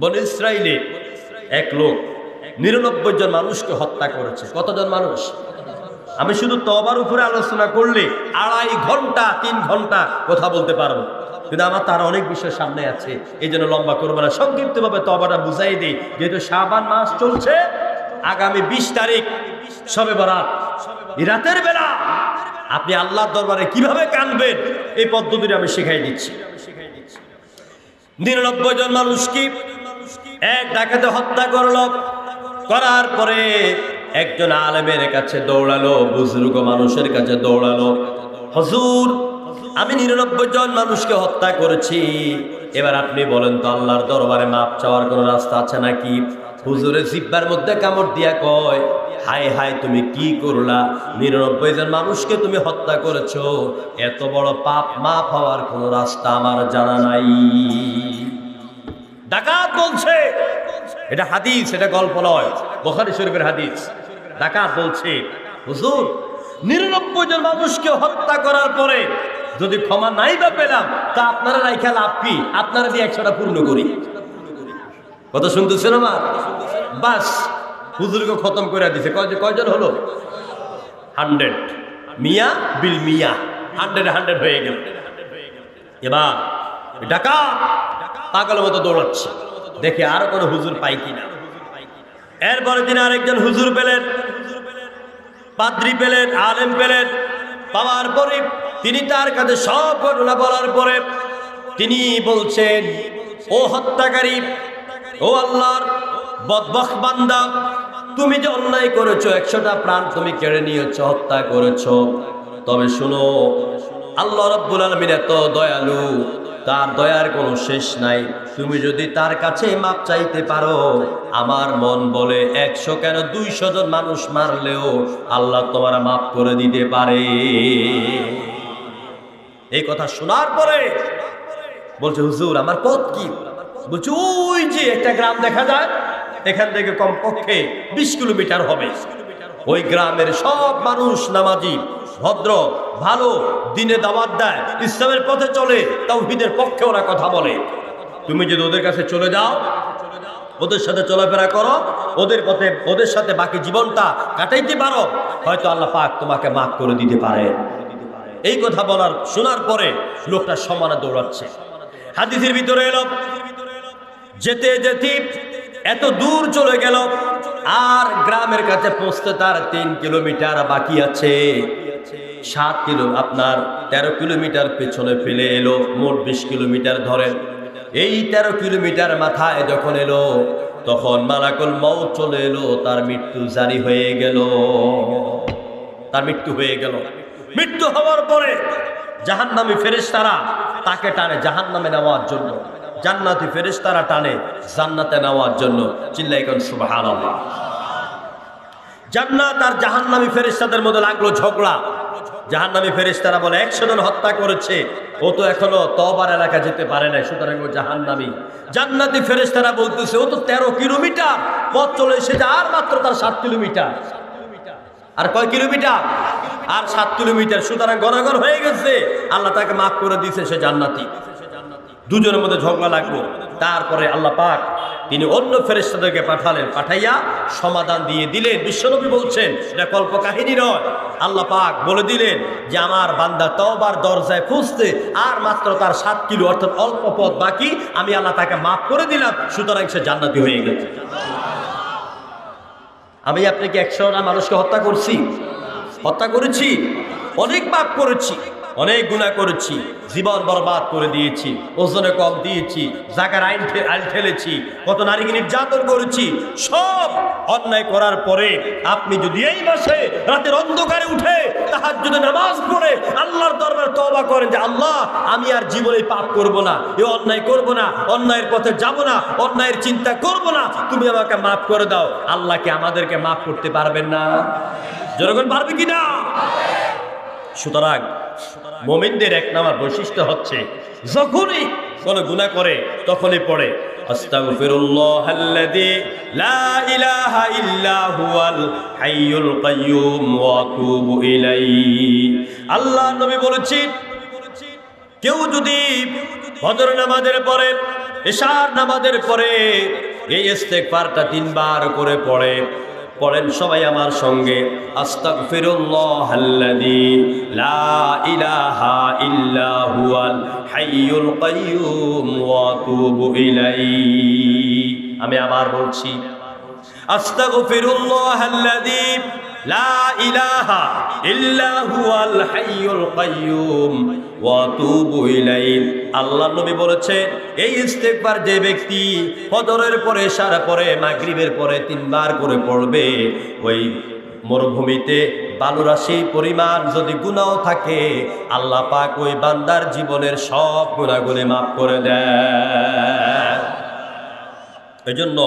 বন ইসরায়েলে এক লোক, নিরানব্বই জন মানুষকে হত্যা করেছে। কতজন মানুষ? আমি শুধু তবার উপরে আলোচনা করলে আড়াই ঘণ্টা, তিন ঘণ্টা কথা বলতে পারব। কিন্তু আমার তার অনেক বিষয় সামনে আছে, এই জন্য লম্বা করব না। সংক্ষিপ্তভাবে তবাটা বুঝাই দিই। যেহেতু শাবান মাস চলছে, আগামী বিশ তারিখ সবে বরাত। রাতের বেলা আপনি আল্লাহর দরবারে কীভাবে কানবেন এই পদ্ধতিটা আমি শিখাই দিচ্ছি। নিরানব্বই জন মানুষ কি এক ডাকাতে হত্যা করল। করার পরে একজন আলেমের কাছে দৌড়ালো, বুজুর্গ মানুষের কাছে দৌড়ালো। হজুর, আমি নিরানব্বই জন মানুষকে হত্যা করেছি। এবার আপনি বলেন তো, আল্লাহর দরবারে মাপ চাওয়ার কোনো রাস্তা আছে নাকি? হুজুরের জিব্বার মধ্যে কামড় দিয়া কয়, হায় হায়, তুমি কি করলা? নিরানব্বই জন মানুষকে তুমি হত্যা করেছ। এত বড় পাপ মাপ হওয়ার কোনো রাস্তা আমার জানা নাই। ডাকাত বলছে, এটা হাদিস, এটা গল্প নয়, বখারি শরীফের হাদিস। ডাকাত বলছে, হুজুর, নিরানব্বই জন মানুষকে হত্যা করার পরে যদি ক্ষমা নাই বা পেলাম, তা আপনারা রাইখা লাভ কি? আপনারা দিয়ে একশোটা পূর্ণ করি। কথা শুনতেছেন আমার? বাস, হুজুরকে খতম করে দিছে। কয়- কয়জন হলো? হান্ড্রেড। মিয়া বিল মিয়া। হান্ড্রেড হান্ড্রেড হয়ে গেল। এবার ডাকা পাগলের মতো দৌড়াচ্ছে। দেখে আর কোনো হুজুর পাই কিনা। এরপরে তিনি আরেকজন হুজুর পেলেন, পাদ্রি পেলেন, আলেম পেলেন, পাওয়ার পরে তিনি তার কাছে সব ঘটনা বলার পরে তিনি বলছেন, ও হত্যাকারী, ও আল্লাহর বদবখ বান্দা, তুমি যে অন্যায় করেছ, একশোটা প্রাণ তুমি কেড়ে নিয়েছো, হত্যা করেছ। তবে শুনো, আল্লাহ রব্বুল আলমিন এত দয়ালু তার দয়ার কোনো শেষ নাই। তুমি যদি তার কাছে মাপ চাইতে পারো, আমার মন বলে একশো কেন দুইশো জন মানুষ মারলেও আল্লাহ তোমার মাপ করে দিতে পারে। এই কথা শোনার পরে বলছে, হুজুর, আমার পথ কি? বলছে, ওই যে একটা গ্রাম দেখা যায়, এখান থেকে কমপক্ষে বিশ কিলোমিটার হবে। ওই গ্রামের সব মানুষ নামাজি, ভদ্র, ভালো, দিনে দাওয়াত দেয়, ইসলামের পথে চলে তাও তাওহীদের পক্ষে ওরা কথা বলে। তুমি যদি ওদের কাছে চলে যাও, ওদের সাথে চলাফেরা করো, ওদের পথে, ওদের সাথে বাকি জীবনটা কাটাইতে পারো, হয়তো আল্লাহ পাক তোমাকে মাফ করে দিতে পারে। এই কথা বলার, শোনার পরে লোকটা সমানে দৌড়াচ্ছে। হাদিসের ভিতরে এলো, যেতে যেতে এত দূর চলে গেল আর গ্রামের কাছে পৌঁছতে তার তিন কিলোমিটার বাকি আছে। সাত কিলো, আপনার তেরো কিলোমিটার পেছনে ফেলে এলো, মোট বিশ কিলোমিটার ধরে। এই তেরো কিলোমিটার মাথায় যখন এলো, তখন মালাকুল মৌ চলে এলো, তার মৃত্যু জারি হয়ে গেল। তার মৃত্যু হয়ে গেল। মৃত্যু হওয়ার পরে জাহান্নামী ফেরেশতারা তাকে টানে জাহান্নামে নেওয়ার জন্য। জান্নাতি ফেরেশতারা টানে জান্নাতে নেওয়ার জন্য। চিল্লাই কোন, সুবহানাল্লাহ। জান্নাত আর জাহান্নামী ফেরেশতাদের মধ্যে লাগল ঝগড়া। জাহান্নামী ফেরেশতারা বলে, একশো জন হত্যা করেছে। ও তো এখনও তবার এলাকা যেতে পারে নাই, সুতরাং ও জাহান্নামী। জান্নাতি ফেরেশতারা বলতেছে, ও তো তেরো কিলোমিটার পথ চলে এসেছে, আর মাত্র তার সাত কিলোমিটার। আর কয় কিলোমিটার? আর সাত কিলোমিটার। সুতরাং গড়াগড় হয়ে গেছে। আল্লাহ তাকে মাফ করে দিয়েছে, সে জান্নাতি। দুজনের মধ্যে ঝগড়া লাগল। তারপরে আল্লাহ পাক তিনি অন্য ফেরেস্তাদেরকে পাঠালেন, পাঠাইয়া সমাধান দিয়ে দিলেন। বিশ্বনবী বলছেন, এটা কল্প কাহিনী নয়। আল্লাহ পাক বলে দিলেন যে, আমার বান্দা তবার দরজায় খুঁজতে আর মাত্র তার সাত কিলো, অর্থাৎ অল্প পথ বাকি, আমি আল্লাহ তাকে মাফ করে দিলাম, সুতরাং সে জান্নাতি হয়ে গেছে। আমি আপনাকে একশোটা মানুষকে হত্যা করছি। হত্যা করেছি, অনেক পাপ করেছি। অনেক গুণা করেছি, জীবন বরবাদ করে দিয়েছি, ওজনে কম দিয়েছি জাগার আইন আইন ঠেলেছি, কত নারীকে নির্যাতন করেছি, সব অন্যায় করার পরে আপনি যদি এই মাসে রাতের অন্ধকারে উঠে তাহার যদি নামাজ পড়ে আল্লাহর দরবার তবা করেন যে, আল্লাহ, আমি আর জীবনে পাপ করব না, এ অন্যায় করব না, অন্যায়ের পথে যাব না, অন্যায়ের চিন্তা করব না, তুমি আমাকে মাফ করে দাও আল্লাহকে আমাদেরকে মাফ করতে পারবেন না? জনগণ পারবে কি না সুতরাং মোমিনদের এক নামার বৈশিষ্ট্য হচ্ছে, যখনই কোনো গুনাহ করে, তখনই পড়ে আল্লাহ নবী বলেছেন, কেউ যদি ফজর নামাজের পরে, এশার নামাজের পরে এই ইস্তেগফারটা তিনবার করে পড়ে পড়েন সবাই আমার সঙ্গে। আস্তাগফিরুল্লাহাল্লাযী লা ইলাহা হাইয়ুল আমি আবার বলছি আস্তাগফিরুল্লাহাল্লাযী লা ইলাহা ইল্লা হুয়াল হাইয়ুল ইলাইহি। আল্লাহ নবী বলেছে, এই ইস্তেগফার যে ব্যক্তি ফজরের পরে, সারা পরে, মাগরিবের পরে তিনবার করে পড়বে, ওই মরুভূমিতে বালুরাশি পরিমাণ যদি গুণাও থাকে, আল্লাহ পাক ওই বান্দার জীবনের সব গুণাগুলি মাফ করে দেয় এজন্য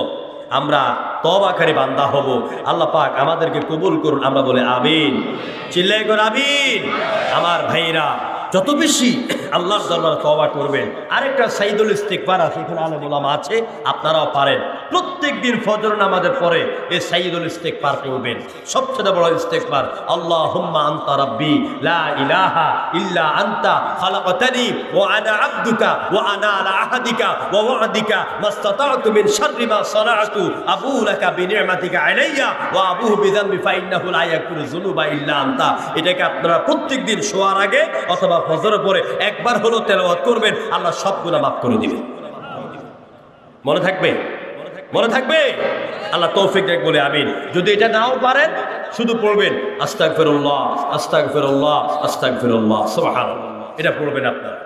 আমরা তবাকারী বান্দা হব। আল্লাহ পাক আমাদেরকে কবুল করুন, আমরা বলে আবিন চিল্লাই করে আবিন আমার ভাইরা যত বেশি আল্লাহর দরবার তবা করবেন, আরেকটা সাইদুল ইস্তেকবার আছে, এখানে আলম ওলামা আছে, আপনারাও পারেন। প্রত্যেক দিন ফজর নামাজের পরে এই সাইদুল ইস্তেকবার করবেন সবচেয়ে বড় ইস্তেকবার আল্লাহ হুম্মা আন্তা রাব্বি, লা ইলাহা ইল্লা আন্তা, খালাকতানি, ওয়া আনা আবদুকা, ওয়া আনা আলা আহাদিকা, ওয়া ওয়াদিকা, মাস্তাতাতু মিন শাররি মা সানাতু, আবু লাকা বিনি'মাতিকা আলাইয়া, ওয়া আবুহু বিযামবি, ফাইন্নাহু লা ইয়াকুরু যুনুবা ইল্লা আনতা। এটাকে আপনারা প্রত্যেক দিন শোয়ার আগে অথবা ফজরের পরে একবার হলো তেলাওয়াত করবেন, আল্লাহ সব গুনাহ মাফ করে দিবেন মনে থাকবে? মনে থাকবে? আল্লাহ তৌফিক দেখ বলে আমিন। যদি এটা নাও পারেন, শুধু পড়বেন আস্তাক ফেরুল্লাহ আস্তাক ফেরুল্লাহ আস্তাক ফেরুল্লাহ সুবহানাল্লাহ। এটা পড়বেন আপনারা।